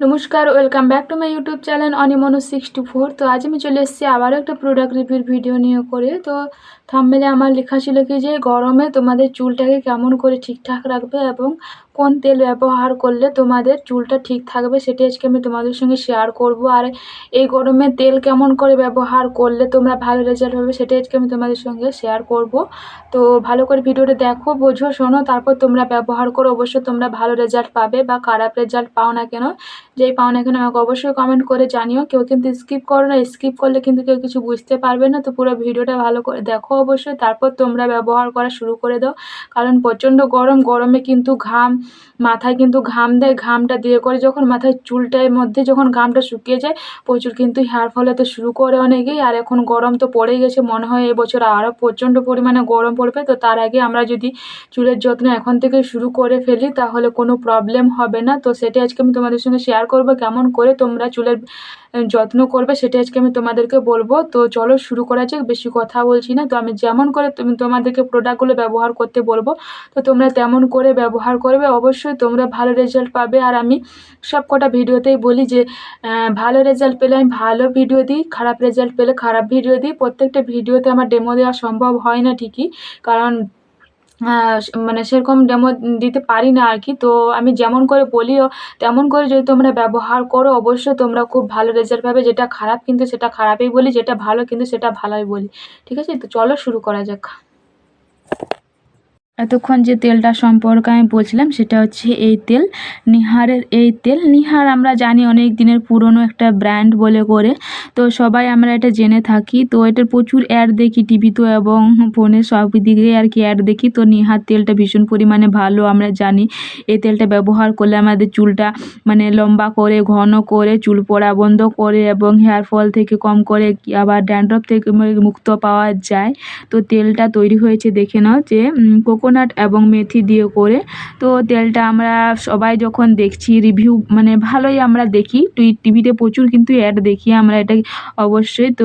নমস্কার welcome back to my YouTube channel অনিমনো sixty four তো আজ আমি চলে এসেছি আবারও একটা প্রোডাক্ট রিভিউর ভিডিও নিয়ে করে। তো থাম্বনেলে আমার লেখা ছিল কি যে, গরমে তোমাদের চুলটাকে কেমন করে ঠিকঠাক রাখবে এবং কোন তেল ব্যবহার করলে তোমাদের চুলটা ঠিক থাকবে সেটি আজকে আমি তোমাদের সঙ্গে শেয়ার করব। আর এই গরমে তেল কেমন করে ব্যবহার করলে তোমরা ভালো রেজাল্ট হবে সেটা আজকে আমি তোমাদের সঙ্গে শেয়ার করব। তো ভালো করে ভিডিওটা দেখো, বোঝো, শোনো, তারপর তোমরা ব্যবহার করো। অবশ্যই তোমরা ভালো রেজাল্ট পাবে বা খারাপ রেজাল্ট পাও না কেন। যেই পাও না কেন আমাকে অবশ্যই কমেন্ট করে জানিও। কেউ কিন্তু স্কিপ করো না স্কিপ করলে কিন্তু কেউ কিছু বুঝতে পারবে না। তো পুরো ভিডিওটা ভালো করে দেখো অবশ্যই। তারপর তোমরা ব্যবহার করা শুরু করে দাও। কারণ প্রচণ্ড গরম, গরমে কিন্তু ঘাম মাথায় কিন্তু ঘাম দেয়, ঘামটা দিয়ে করে যখন মাথায় চুলটার মধ্যে যখন ঘামটা শুকিয়ে যায়, প্রচুর কিন্তু হেয়ার ফল হতে শুরু করে অনেকেই। আর এখন গরম তো পড়েই গেছে, মনে হয় এবছর আরও প্রচণ্ড পরিমাণে গরম পড়বে। তো তার আগে আমরা যদি চুলের যত্ন এখন থেকে শুরু করে ফেলি, তাহলে কোনো প্রবলেম হবে না। তো সেটা আজকে আমি তোমাদের সঙ্গে শেয়ার করব, কেমন করে তোমরা চুলের যত্ন করবে সেটা আজকে আমি তোমাদেরকে বলব। তো চলো শুরু করা যাক, বেশি কথা বলছি না। তো আমি যেমন করে তুমি তোমাদেরকে প্রোডাক্টগুলো ব্যবহার করতে বলব, তো তোমরা তেমন করে ব্যবহার করবে। অবশ্যই তোমরা ভালো রেজাল্ট পাবে। আর আমি সব কটা ভিডিওতেই বলি যে ভালো রেজাল্ট পেলে আমি ভালো ভিডিও দিই, খারাপ রেজাল্ট পেলে খারাপ ভিডিও দিই। প্রত্যেকটা ভিডিওতে আমার ডেমো দেওয়া সম্ভব হয় না ঠিকই। কারণ মানে সেরকম ডেমো দিতে পারি না আর কি। তো আমি যেমন করে বলিও, তেমন করে যদি তোমরা ব্যবহার করো, অবশ্যই তোমরা খুব ভালো রেজাল্ট পাবে। যেটা খারাপ কিন্তু সেটা খারাপই বলি, যেটা ভালো কিন্তু সেটা ভালোই বলি। ঠিক আছে? তো চলো শুরু করা যাক। এতক্ষণ যে তেলটা সম্পর্কে আমি বলছিলাম, সেটা হচ্ছে এই তেল। নিহারের এই তেল। নিহার আমরা জানি অনেক দিনের পুরনো একটা ব্র্যান্ড বলে করে। তো সবাই আমরা এটা জেনে থাকি। তো এটার প্রচুর অ্যাড দেখি টিভিতে এবং ফোনে সব দিকে আর কি অ্যাড দেখি। তো নিহার তেলটা ভীষণ পরিমাণে ভালো আমরা জানি। এই তেলটা ব্যবহার করলে আমাদের চুলটা মানে লম্বা করে, ঘন করে, চুল পড়া বন্ধ করে এবং হেয়ার ফল থেকে কম করে আবার ড্যান্ড্রফ থেকে মুক্ত পাওয়া যায়। তো তেলটা তৈরি হয়েছে, দেখে নাও যে কোকো কোকোনাট এবং মেথি দিয়ে করে। তো তেলটা আমরা সবাই যখন দেখছি রিভিউ মানে ভালোই আমরা দেখি। তুই টিভিতে প্রচুর কিন্তু অ্যাড দেখি আমরা এটা অবশ্যই। তো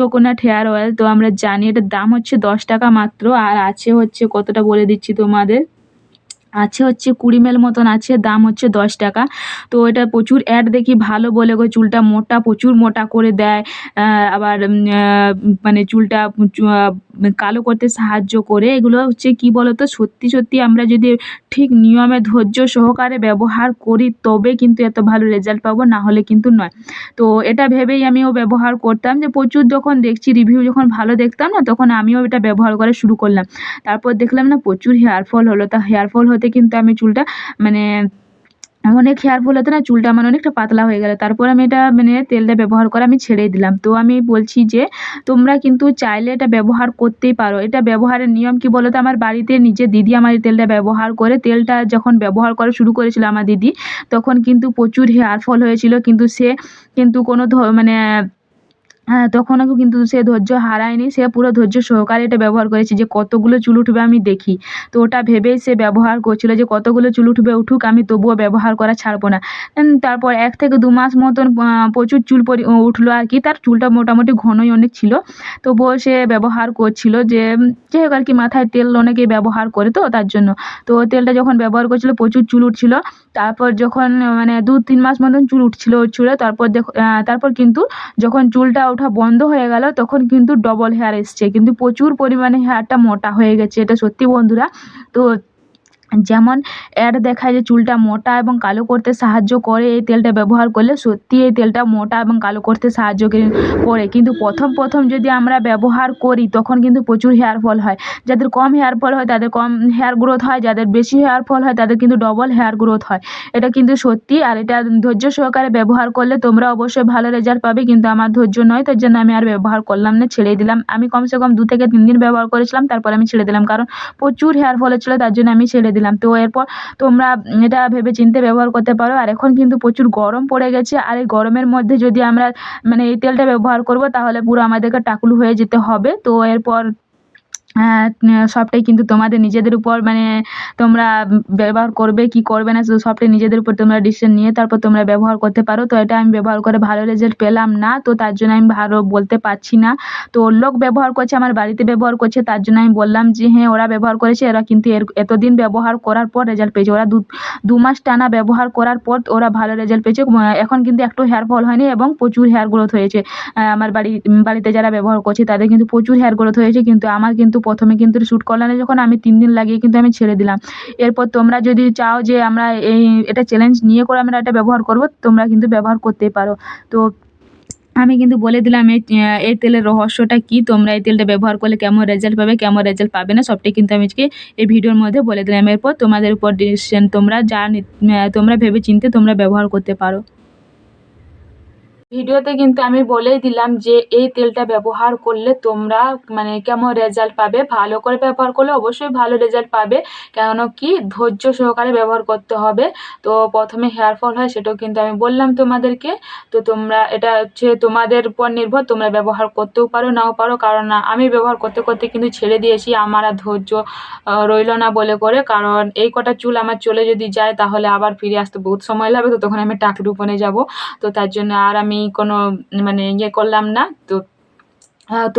কোকোনাট হেয়ার অয়েল তো আমরা জানি এটার দাম হচ্ছে দশ টাকা মাত্র। আর আছে হচ্ছে, কতটা বলে দিচ্ছি তোমাদের? আছে হচ্ছে কুড়ি মেল মতন আছে, দাম হচ্ছে দশ টাকা। তো এটা প্রচুর অ্যাড দেখি, ভালো বলে গো, চুলটা মোটা, প্রচুর মোটা করে দেয়। আবার মানে চুলটা কালো করতে সাহায্য করে। এগুলো হচ্ছে কি বলতো? সত্যি সত্যি আমরা যদি ঠিক নিয়মে ধৈর্য সহকারে ব্যবহার করি, তবে কিন্তু এত ভালো রেজাল্ট পাবো, না হলে কিন্তু নয়। তো এটা ভেবেই আমিও ব্যবহার করতাম যে প্রচুর যখন দেখছি রিভিউ যখন ভালো দেখতাম না, তখন আমিও এটা ব্যবহার করা শুরু করলাম। তারপর দেখলাম না, প্রচুর হেয়ার ফল হলো। তা হেয়ার ফল হতে কিন্তু আমি চুলটা মানে অনেক হেয়ার ফল হতে না, চুলটা আমার অনেকটা পাতলা হয়ে গেল। তারপর আমি এটা মানে তেলটা ব্যবহার করে আমি ছেড়ে দিলাম। তো আমি বলছি যে, তোমরা কিন্তু চাইলে এটা ব্যবহার করতেই পারো। এটা ব্যবহারের নিয়ম কি বলো তো আমার বাড়িতে নিজে দিদি আমার এই তেলটা ব্যবহার করে, তেলটা যখন ব্যবহার করা শুরু করেছিল আমার দিদি, তখন কিন্তু প্রচুর হেয়ার ফল হয়েছিল। কিন্তু সে কিন্তু কোনো মানে হ্যাঁ তখনও কিন্তু সে ধৈর্য হারায়নি, সে পুরো ধৈর্য সহকারে এটা ব্যবহার করেছে যে কতগুলো চুল উঠবে আমি দেখি। তো ওটা ভেবেই সে ব্যবহার করছিল যে কতগুলো চুল উঠবে উঠুক, আমি তবুও ব্যবহার করা ছাড়বো না। তারপর এক থেকে দু মাস মতন প্রচুর চুল পরি উঠল আর কি। তার চুলটা মোটামুটি ঘনই অনেক ছিল। তবুও সে ব্যবহার করছিল যে যাই হোক আর কি, মাথায় তেল অনেকেই ব্যবহার করে তো তার জন্য। তো তেলটা যখন ব্যবহার করছিল, প্রচুর চুল উঠছিল। তারপর যখন মানে দু তিন মাস মতন চুল উঠছিল উঠছিল তারপর দেখ তারপর কিন্তু যখন চুলটা ওঠা বন্ধ হয়ে গেল, তখন কিন্তু ডবল হেয়ার এসছে। কিন্তু প্রচুর পরিমাণে হেয়ারটা মোটা হয়ে গেছে, এটা সত্যি বন্ধুরা। তো যেমন অ্যাড দেখায় যে চুলটা মোটা এবং কালো করতে সাহায্য করে, এই তেলটা ব্যবহার করলে সত্যি এই তেলটা মোটা এবং কালো করতে সাহায্য করে। কিন্তু প্রথম প্রথম যদি আমরা ব্যবহার করি, তখন কিন্তু প্রচুর হেয়ার ফল হয়। যাদের কম হেয়ার ফল হয়, তাদের কম হেয়ার গ্রোথ হয়। যাদের বেশি হেয়ার ফল হয়, তাদের কিন্তু ডবল হেয়ার গ্রোথ হয়। এটা কিন্তু সত্যি। আর এটা ধৈর্য সহকারে ব্যবহার করলে তোমরা অবশ্যই ভালো রেজাল্ট পাবে। কিন্তু আমার ধৈর্য নয়, তার জন্য আমি আর ব্যবহার করলাম না, ছেড়ে দিলাম। আমি কমসে কম দু থেকে তিন দিন ব্যবহার করেছিলাম, তারপর আমি ছেড়ে দিলাম। কারণ প্রচুর হেয়ার ফল হচ্ছিল, তার জন্য আমি ছেড়ে দিলাম। দিলাম। তো এরপর তোমরা এটা ভেবে চিনতে ব্যবহার করতে পারো। আর এখন কিন্তু প্রচুর গরম পড়ে গেছে। আর এই গরমের মধ্যে যদি আমরা মানে এই তেলটা ব্যবহার করব, তাহলে পুরো আমাদেরকে টাকলু হয়ে যেতে হবে। তো এরপর সবটাই কিন্তু তোমাদের নিজেদের উপর মানে তোমরা ব্যবহার করবে, কি করবে না সবটাই নিজেদের উপর তোমরা ডিসিশন নিয়ে তারপর তোমরা ব্যবহার করতে পারো। তো এটা আমি ব্যবহার করে ভালো রেজাল্ট পেলাম না, তো তার জন্য আমি ভালো বলতে পারছি না। তো লোক ব্যবহার করছে, আমার বাড়িতে ব্যবহার করছে, তার জন্য আমি বললাম যে হ্যাঁ ওরা ব্যবহার করেছে, এরা কিন্তু এর, এতদিন ব্যবহার করার পর রেজাল্ট পেয়েছে। ওরা দু দু মাস টানা ব্যবহার করার পর ওরা ভালো রেজাল্ট পেয়েছে। এখন কিন্তু একটু হেয়ার ফল হয়নি এবং প্রচুর হেয়ার গ্রোথ হয়েছে। আমার বাড়ি, বাড়িতে যারা ব্যবহার করছে, তাদের কিন্তু প্রচুর হেয়ার গ্রোথ হয়েছে, কিন্তু আমার কিন্তু প্রথমে কিন্তু শ্যুট করলাম না যখন আমি তিন দিন লাগিয়ে কিন্তু আমি ছেড়ে দিলাম। এরপর তোমরা যদি চাও যে আমরা এই, এটা চ্যালেঞ্জ নিয়ে করে আমরা এটা ব্যবহার করব, তোমরা কিন্তু ব্যবহার করতে পারো। তো আমি কিন্তু বলে দিলাম এই এই তেলের রহস্যটা কী, তোমরা এই তেলটা ব্যবহার করলে কেমন রেজাল্ট পাবে, কেমন রেজাল্ট পাবে না, সবটাই কিন্তু আমি আজকে এই ভিডিওর মধ্যে বলে দিলাম। এরপর তোমাদের উপর ডিসিশন তোমরা যা তোমরা ভেবে চিন্তে তোমরা ব্যবহার করতে পারো। ভিডিওতে কিন্তু আমি বলেই দিলাম যে এই তেলটা ব্যবহার করলে তোমরা মানে কেমন রেজাল্ট পাবে। ভালো করে ব্যবহার করলে অবশ্যই ভালো রেজাল্ট পাবে। কেন কি? ধৈর্য সহকারে ব্যবহার করতে হবে। তো প্রথমে হেয়ার ফল হয় সেটাও কিন্তু আমি বললাম তোমাদেরকে। তো তোমরা এটা হচ্ছে তোমাদের উপর নির্ভর, তোমরা ব্যবহার করতেও পারো, নাও পারো। কারণ না, আমি ব্যবহার করতে করতে কিন্তু ছেড়ে দিয়েছি। আমার আর ধৈর্য রইল না বলে করে। কারণ এই কটা চুল আমার চলে যদি যায় তাহলে আবার ফিরে আসতে বহুত সময় লাগবে। তো তখন আমি টাকির উপনে যাব। তো তার জন্য আর আমি কোনো মানে ইয়ে করলাম না তো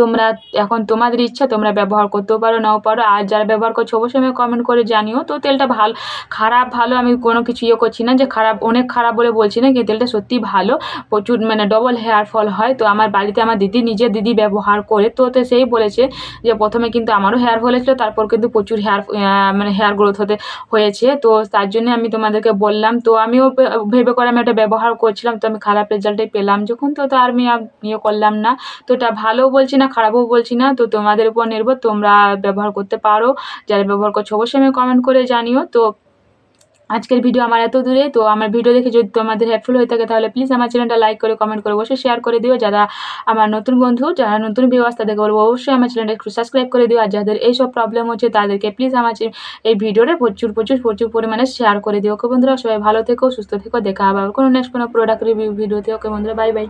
তোমরা এখন তোমাদের ইচ্ছা, তোমরা ব্যবহার করতেও পারো, নাও পারো। আর যারা ব্যবহার করছ, অবশ্যই আমি কমেন্ট করে জানিও। তো তেলটা ভালো, খারাপ, ভালো, আমি কোনো কিছু ইয়ে করছি না যে খারাপ, অনেক খারাপ বলে বলছি না, কিন্তু তেলটা সত্যি ভালো। প্রচুর মানে ডবল হেয়ার ফল হয়। তো আমার বাড়িতে আমার দিদি, নিজের দিদি ব্যবহার করে, তো তো সেই বলেছে যে প্রথমে কিন্তু আমারও হেয়ার ফল হয়েছিলো তারপর কিন্তু প্রচুর হেয়ার মানে হেয়ার গ্রোথ হতে, হয়েছে। তো তার জন্য আমি তোমাদেরকে বললাম, তো আমিও ভেবে করে আমি এটা ব্যবহার করছিলাম, তো আমি খারাপ রেজাল্টই পেলাম যখন, তো আর আমি ইয়ে করলাম না। তো এটা ভালোও বলছি না, খারাপও বলছি না, তো তোমাদের উপর নির্ভর, তোমরা ব্যবহার করতে পারো। যারা ব্যবহার করছ, অবশ্যই আমি কমেন্ট করে জানিও। তো আজকের ভিডিও আমার এত দূরে, তো আমার ভিডিও দেখে যদি তোমাদের হেল্পফুল হয়ে থাকে, তাহলে প্লিজ আমার চ্যানেলটা লাইক করে কমেন্ট করে, অবশ্যই শেয়ার করে দিও। যারা আমার নতুন বন্ধু, যারা নতুন ভিউয়ার্স তাদেরকে বলব, অবশ্যই আমার চ্যানেলটা একটু সাবস্ক্রাইব করে দিও। আর যাদের এইসব প্রবলেম হচ্ছে, তাদেরকে প্লিজ আমার এই ভিডিওটা প্রচুর প্রচুর প্রচুর পরিমাণে শেয়ার করে দিও। ওকে বন্ধুরা, সবাই ভালো থেকো, সুস্থ থেকো, দেখা হবে আবার কোনো নেক্সট কোনো প্রোডাক্ট রিভিউ ভিডিওতে ওকে বন্ধুরা বাই বাই